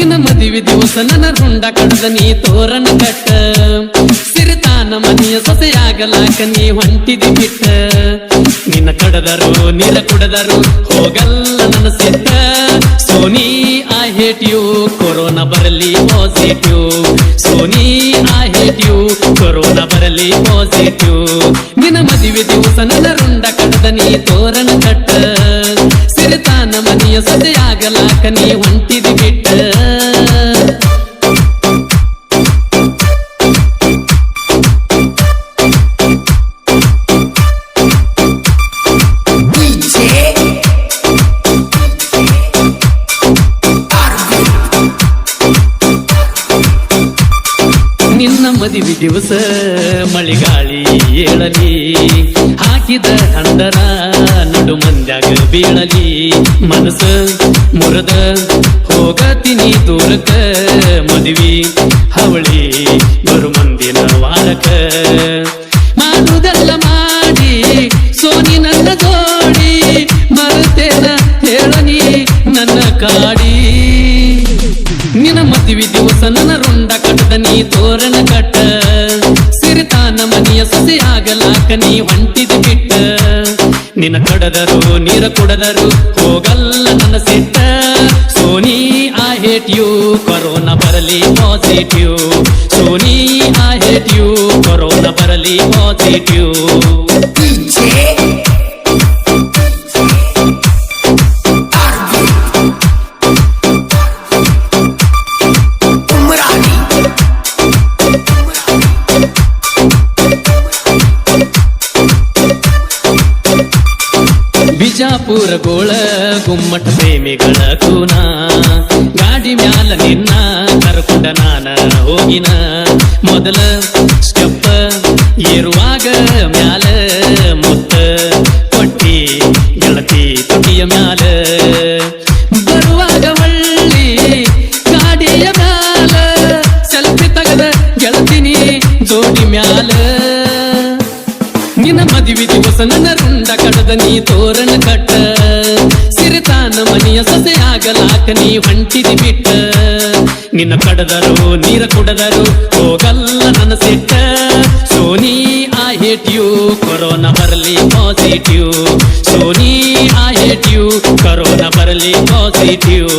ನಿನ್ನ ಮದುವೆ ದಿವಸ ನನ್ನ ರುಂಡ ಕಡದ ನೀ ತೋರಣ ಕಟ್ಟ. ಸಿರಿತಾನ ಮನೆಯ ಸೊಸೆಯಾಗಲಾಕ ನೀ ಹೊಂಟಿದಿ ಬಿಟ್ಟ. ನಿನ್ನ ಕಡದರು, ನೀರ ಕುಡದರು, ಹೋಗಲ್ಲ ನನ್ನ ಸಿಟ್ಟ Soni, I hate you, corona ಬರಲಿ positive. Soni, I hate you, corona ಬರಲಿ ಪಾಸಿಟಿವ್. ನಿನ್ನ ಮದುವೆ ದಿವಸ ನನ್ನ ರುಂಡ ಕಡದ ನೀ ತೋರಣ ಕಟ್ಟ. ಸಿರಿತಾನ ಮನೆಯ ಸೊಸೆಯಾಗಲಾಕ ನೀ ಹೊಂಟಿದಿ ಬಿಟ್ಟ. ನಿನ್ನ ಮದುವೆ ದಿವಸ ಮಳಿಗಾಳಿ ಏಳಲಿ. ಹಾಕಿದ ಹಂಡರ ನಡು ಮಂದ್ಯಾಗ ಬೀಳಲಿ. ಮನಸ್ಸ ಮುರದ ಹೋಗತೀನಿ ದೂರಕ ಮದುವೆ ಹವಳಿ ಬರು ಮಂದಿನ ವಾರಕ ಮಾಡುದಲ್ಲ ಮಾಡಿ ತೋರಣ ಕಟ್ಟ. ಸಿರಿತಾನ ಮನೆಯ ಸೊಸೆಯಾಗಲಾಕ ನೀ ಹೊಂಟಿದ ಬಿಟ್ಟ. ನಿನ್ನ ಕಡದರು, ನೀರ ಕುಡದರು, ಹೋಗಲ್ಲ ನನ್ನ ಸಿಟ್ಟ. Soni, I hate you, corona ಬರಲಿ positive. Soni, I hate you, corona ಬರಲಿ ಪಾಸಿಟಿವ್. ಬಿಜಾಪುರ ಗೋಳ ಗುಮ್ಮಟ ಪ್ರೇಮಿಗಳ ಕೂನ ಗಾಡಿ ಮ್ಯಾಲ ನಿನ್ನ ಕರ್ಕೊಂಡ ನಾನ ಹೋಗಿನ. ಮೊದಲ ಸ್ಟೆಪ್ ಏರುವಾಗ ಮ್ಯಾಲ ಮುತ್ತ ಕೊಟ್ಟಿ ಗೆಳತಿ ತುಟಿಯ ಮ್ಯಾಲ. ಬರುವಾಗ ಒಳ್ಳಿ ಗಾಡಿಯ ಮ್ಯಾಲ ತಗದ ಮ್ಯಾಲ. ನಿನ್ನ ಮದುವೆ ದಿವಸ ನನ್ನ ರುಂಡ ಕಡದ ನೀ ತೋರಣ ಕಟ್ಟ. ಸಿರಿತಾನ ಮನೆಯ ಸೊಸೆಯಾಗಲಾಕ ನೀ ಹೊಂಟಿದಿ ಬಿಟ್ಟ. ನಿನ್ನ ಕಡದರು, ನೀರ ಕುಡದರು, ಹೋಗಲ್ಲ ನನ್ನ ಸಿಟ್ಟ. Soni I hate you corona ಬರಲಿ positive Soni I hate you corona ಬರಲಿ ಪಾಸಿಟಿವ್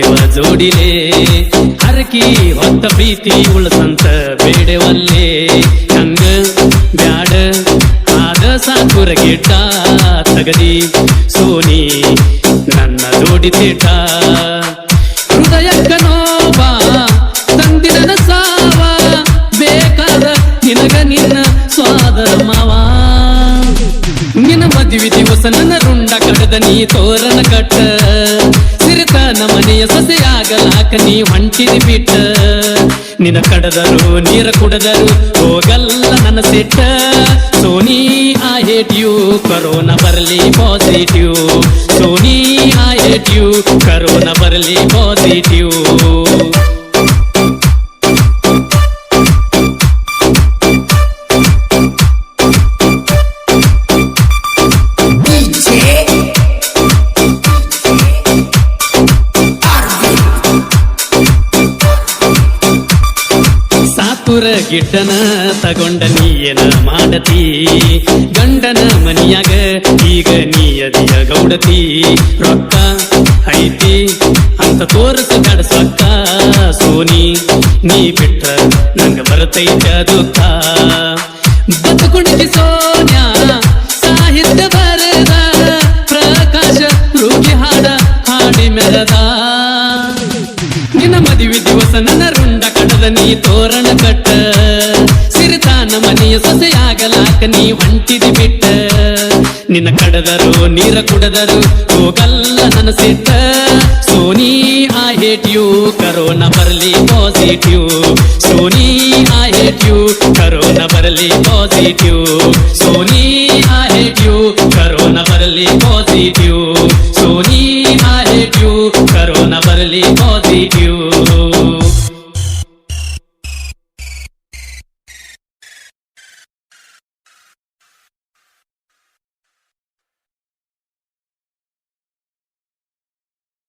ಹೋಗೆವ ಜೋಡಿಲೆ. ಹರಕಿ ಹೊತ್ತ ಪ್ರೀತಿ ಉಳಸಂತ ಬೇಡವಲ್ಲೇ. ಹಂಗ ಬ್ಯಾಡ ಆದ ಸಾಕುರ ಗಿಟ್ಟ ತಗದಿ ಸೋನಿ, ನನ್ನ ಜೋಡಿ ತೇಟ. ಹೃದಯಕ್ಕ ನೋವ ತಂದಿನ ಸಾವ. ಬೇಕಾದ ನಿನಗ ನಿನ್ನ ಸ್ವಾದರ ಮಾವ. ನಿನ್ನ ಮದುವೆ ದಿವಸ ನನ್ನ ರುಂಡ ಕಡದ ನೀ ತೋರನ ಕಟ್ಟ. ಮನೆಯ ಸೊಸೆಯಾಗಲಾಕ ನೀ ಹೊಂಟಿರಿ ಬಿಟ್ಟ. ನಿನ್ನ ಕಡದರು, ನೀರ ಕುಡದರು, ಹೋಗಲ್ಲ ನನ್ನ ಸಿಟ್ಟ. Soni I hate you corona ಬರಲಿ positive Soni I hate you corona ಬರಲಿ ಪಾಸಿಟಿವ್ ಸಾತುರ ಗಿಡ್ಡನ ತಗೊಂಡ ನೀಯನ ಮಾಡತಿ. ಗಂಡನ ಮನಿಯಾಗ ಈಗ ನೀಯದಿಯ ಗೌಡತಿ. ರೊಕ್ಕ ಐತಿ ಅಂತ ತೋರಿಸ ಕಡಸಕ್ಕ ಸೋನಿ. ನೀ ಬಿಟ್ಟ ನಂಗ ಬರತೈತ ದುಃಖ. ಬದುಕುಣಿಗೆ ಸೋನ್ಯಾ, ಸಾಹಿತ್ಯ ಬರದ, ಪ್ರಕಾಶ ರೂಪಿ ಹಾಡ ಹಾಡಿ ಮೆರದ. ನಿನ್ನ ಮದುವೆ ದಿವಸ ನನ್ನ ನೀ ತೋರಣ ಕಟ್ಟ. ಸಿರಿತಾನ ಮನೆಯ ಸೊಸೆಯಾಗಲಾಕ ನೀ ಹೊಂಟಿದಿ ಬಿಟ್ಟ. ನಿನ್ನ ಕಡದರು, ನೀರ ಕುಡದರು, ಹೋಗಲ್ಲ ನನ್ನ ಸಿಟ್ಟ. Soni I hate you, corona ಬರಲಿ positive. Soni I hate you, corona ಬರಲಿ positive. Soni I hate you, corona ಬರಲಿ ಪಾಸಿಟಿವ್.